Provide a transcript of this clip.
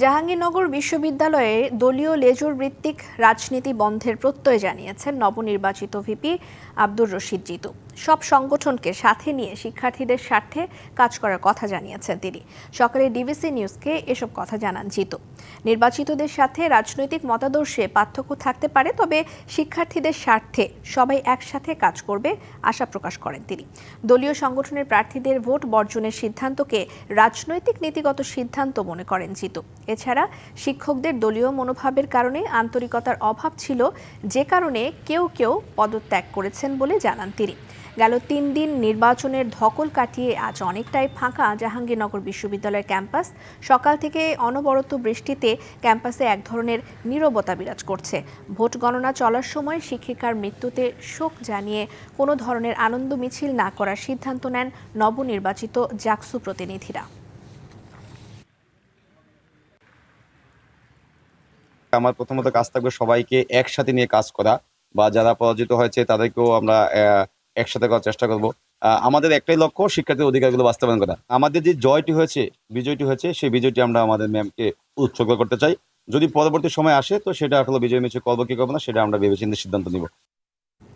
জাহাঙ্গীরনগর বিশ্ববিদ্যালয়ে দলীয় লেজুর ভিত্তিক রাজনীতি বন্ধের প্রত্যয় জানিয়েছেন নবনির্বাচিত ভিপি আব্দুর রশিদ জিতু। সব সংগঠনকে সাথে নিয়ে শিক্ষার্থীদের স্বার্থে কাজ করার কথা জানিয়েছেন তিনি। সকালে ডিবিসি নিউজকে এসব কথা জানান জিতু। নির্বাচিতদের সাথে রাজনৈতিক মতাদর্শে পার্থক্য থাকতে পারে, তবে শিক্ষার্থীদের স্বার্থে সবাই একসাথে কাজ করবে আশা প্রকাশ করেন তিনি। দলীয় সংগঠনের প্রার্থীদের ভোট বর্জনের সিদ্ধান্তকে রাজনৈতিক নীতিগত সিদ্ধান্ত মনে করেন জিতু। এছাড়া শিক্ষকদের দলীয় মনোভাবের কারণে আন্তরিকতার অভাব ছিল, যে কারণে কেউ কেউ পদত্যাগ করেছেন বলে জানান তিনি। গেল তিন দিন নির্বাচনের ধকল কাটিয়ে আজ অনেকটাই ফাঁকা জাহাঙ্গীরনগর বিশ্ববিদ্যালয়ের ক্যাম্পাস। সকাল থেকে অনবরত বৃষ্টিতে ক্যাম্পাসে এক ধরনের নীরবতা বিরাজ করছে। ভোট গণনা চলার সময় শিক্ষিকার মৃত্যুতে শোক জানিয়ে কোনো ধরনের আনন্দ মিছিল না করার সিদ্ধান্ত নেন নবনির্বাচিত জাকসু প্রতিনিধিরা। আমার প্রথমত কাজ থাকবে সবাইকে একসাথে নিয়ে কাজ করা বা যারা পরাজিত হয়েছে তাদেরকেও আমরা একসাথে করার চেষ্টা করব। আমাদের একটাই লক্ষ্য শিক্ষার্থীর অধিকারগুলো বাস্তবায়ন করা। আমাদের যে জয়টি হয়েছে, বিজয়টি হয়েছে, সেই বিজয়টি আমরা আমাদের ম্যামকে উৎসর্গ করতে চাই। যদি পরবর্তী সময় আসে, তো সেটা আসলে বিজয় মিছিল করব কি করব না, সেটা আমরা ভেবেচিন্তে সিদ্ধান্ত নিব।